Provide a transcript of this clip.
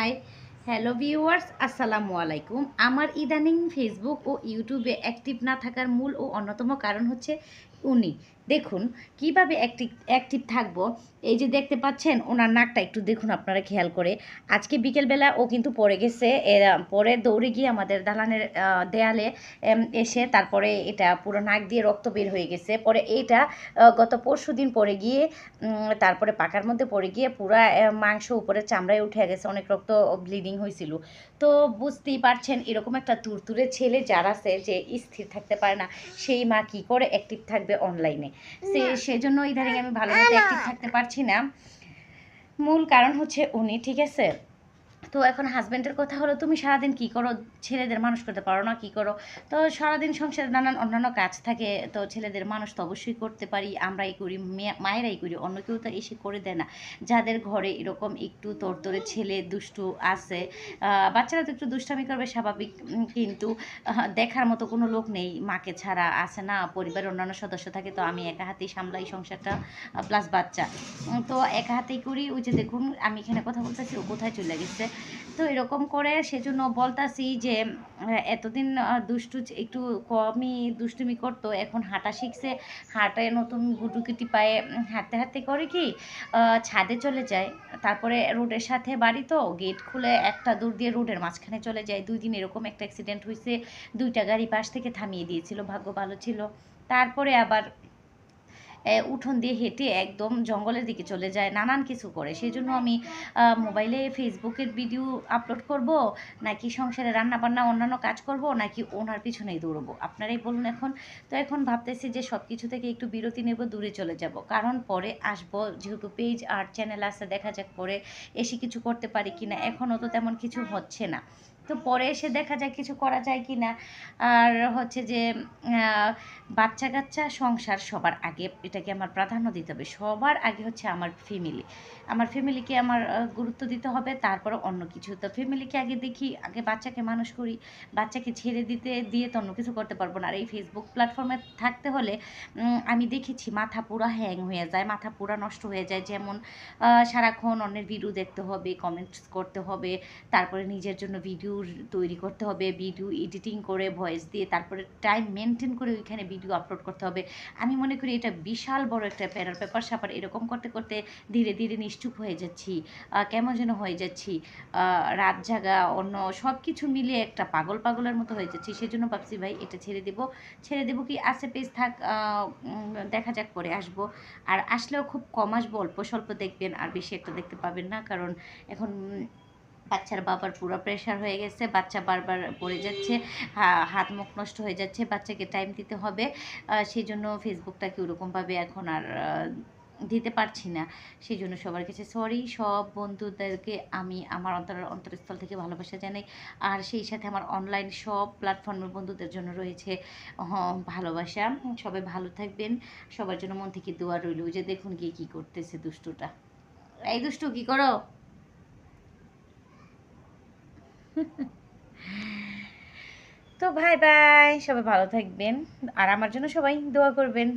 High. Hello viewers আসসালামু আলাইকুম। আমার ইদানিং ফেসবুক ও ইউটিউবে অ্যাক্টিভ না থাকার মূল ও অন্যতম কারণ হচ্ছে উনি। দেখুন কীভাবে অ্যাক্টিভ অ্যাক্টিভ থাকব। এই যে দেখতে পাচ্ছেন ওনার নাকটা একটু দেখুন আপনারা খেয়াল করে। আজকে বিকেলবেলা ও কিন্তু পড়ে গেছে। পরে দৌড়ে গিয়ে আমাদের দালানের দেয়ালে এসে তারপরে এটা পুরো নাক দিয়ে রক্ত বের হয়ে গেছে। পরে আহ, গত পরশু দিন পরে গিয়ে তারপরে পাকার মধ্যে পড়ে গিয়ে পুরা মাংস উপরে চামড়ায় উঠে গেছে। অনেক রক্ত ব্লিডিং হয়েছিল। তো বুঝতেই পারছেন এরকম একটা তুরতুরে ছেলে যারা আছে যে স্থির থাকতে পারে না সেই মা কি করে অ্যাক্টিভ থাকবে? অনলাইনে সে সেজন্য ইদানিং আমি ভালো মতো অ্যাক্টিভ থাকতে পারছি না। মূল কারণ হচ্ছে উনি ঠিক আছে? তো এখন হাজব্যান্ডের কথা হলো, তুমি সারাদিন কি করো? ছেলেদের মানুষ করতে পারো না, কি করো? তো সারাদিন সংসারে নানান অন্যান্য কাজ থাকে, তো ছেলেদের মানুষ তো অবশ্যই করতে পারি, আমরাই করি, মেয়ে- মায়েরাই করি, অন্য কেউ তো এসে করে দেয় না। যাদের ঘরে এরকম একটু তোরতরে ছেলে দুষ্টু আছে বাচ্চারা তো একটু দুষ্টামি করবে, স্বাভাবিক কিন্তু দেখার মতো কোনো লোক নেই, মাকে ছাড়া আছে না, পরিবারের অন্যান্য সদস্য থাকে, তো আমি একা হাতেই সামলাই সংসারটা প্লাস বাচ্চা। তো একা হাতেই করি, ওই যে দেখুন, আমি এখানে কথা বলতেছি, ও কোথায় চলে গেছে? তো এরকম করে সেজন্য বলতাছি যে এতদিন দুষ্টু একটু কমই দুষ্টুমি করতো, এখন হাঁটা শিখছে। হাঁটায় নতুন গুটুকুটি পায়ে হাঁটতে হাঁটতে করে কি ছাদে চলে যায়। তারপরে রোডের সাথে বাড়ি তো, গেট খুলে একটা দূর দিয়ে রোডের মাঝখানে চলে যায়। দুই দিন এরকম একটা অ্যাক্সিডেন্ট হয়েছে দুইটা গাড়ি পাশ থেকে থামিয়ে দিয়েছিল, ভাগ্য ভালো ছিল। তারপরে আবার উঠোন দিয়ে হেঁটে একদম জঙ্গলের দিকে চলে যায়, নানান কিছু করে। সেই জন্য আমি মোবাইলে ফেসবুকের ভিডিও আপলোড করব, নাকি সংসারে রান্না বান্না অন্যান্য কাজ করব, নাকি ওনার পিছনেই দৌড়বো? আপনারাই বলুন এখন। তো এখন ভাবতেছি যে সব কিছু থেকে একটু বিরতি নেব, দূরে চলে যাব। কারণ পরে আসব, যেহেতু পেজ আর চ্যানেল আছে, দেখা যাক পরে এসে কিছু করতে পারি কিনা। এখনও তো তেমন কিছু হচ্ছে না। তো পরে এসে দেখা যায় কিছু করা যায় কি না আর হচ্ছে যে বাচ্চা কাচ্চা সংসার সবার আগে, এটাকে আমার প্রাধান্য দিতে হবে। সবার আগে হচ্ছে আমার ফ্যামিলি আমার ফ্যামিলিকে আমার গুরুত্ব দিতে হবে। তারপরে অন্য কিছু। তো ফ্যামিলিকে আগে দেখি, আগে বাচ্চাকে মানুষ করি। বাচ্চাকে ছেড়ে দিতে, দিয়ে তো অন্য কিছু করতে পারব না। আর এই ফেসবুক প্ল্যাটফর্মে থাকতে হলে আমি দেখেছি মাথা পুরো হ্যাং হয়ে যায়, মাথা পুরো নষ্ট হয়ে যায়। যেমন সারাক্ষণ অন্যের ভিডিও দেখতে হবে কমেন্টস করতে হবে। তারপরে নিজের জন্য ভিডিও তৈরি করতে হবে, ভিডিও এডিটিং করে ভয়েস দিয়ে তারপরে টাইম মেনটেন করে ওইখানে ভিডিও আপলোড করতে হবে। আমি মনে করি এটা বিশাল বড় একটা প্যারার পেপার স্যাপার এরকম করতে করতে ধীরে ধীরে নিশ্চুপ হয়ে যাচ্ছি। কেমন যেন হয়ে যাচ্ছি। রাত জাগা, অন্য সব কিছু মিলিয়ে একটা পাগল পাগলের মতো হয়ে যাচ্ছি। সেজন্য ভাবছি, ভাই, এটা ছেড়ে দেবো। ছেড়ে দেবো কি? আছে পেজ থাক দেখা যাক, পরে আসব। আর আসলেও খুব কম আসব, অল্প স্বল্প দেখবেন, আর বেশি একটা দেখতে পাবেন না। কারণ এখন বাচ্চার বাবার পুরো প্রেশার হয়ে গেছে, বাচ্চা বারবার পড়ে যাচ্ছে হাত মুখ নষ্ট হয়ে যাচ্ছে, বাচ্চাকে টাইম দিতে হবে। সেই জন্য ফেসবুকটাকে ওরকমভাবে এখন আর দিতে পারছি না। সেই জন্য সবার কাছে সরি সব বন্ধুদেরকে আমি আমার অন্তর, অন্তরস্থল থেকে ভালোবাসা জানাই। আর সেই সাথে আমার অনলাইন সব প্ল্যাটফর্মের বন্ধুদের জন্য রয়েছে ভালোবাসা। সবাই ভালো থাকবেন। সবার জন্য মন থেকে দোয়া রইল, যে দেখুন গিয়ে কী করতেছে দুষ্টুটা। এই দুষ্টু, কী করো? তো ভাই বাই সবাই ভালো থাকবেন আর আমার জন্য সবাই দোয়া করবেন।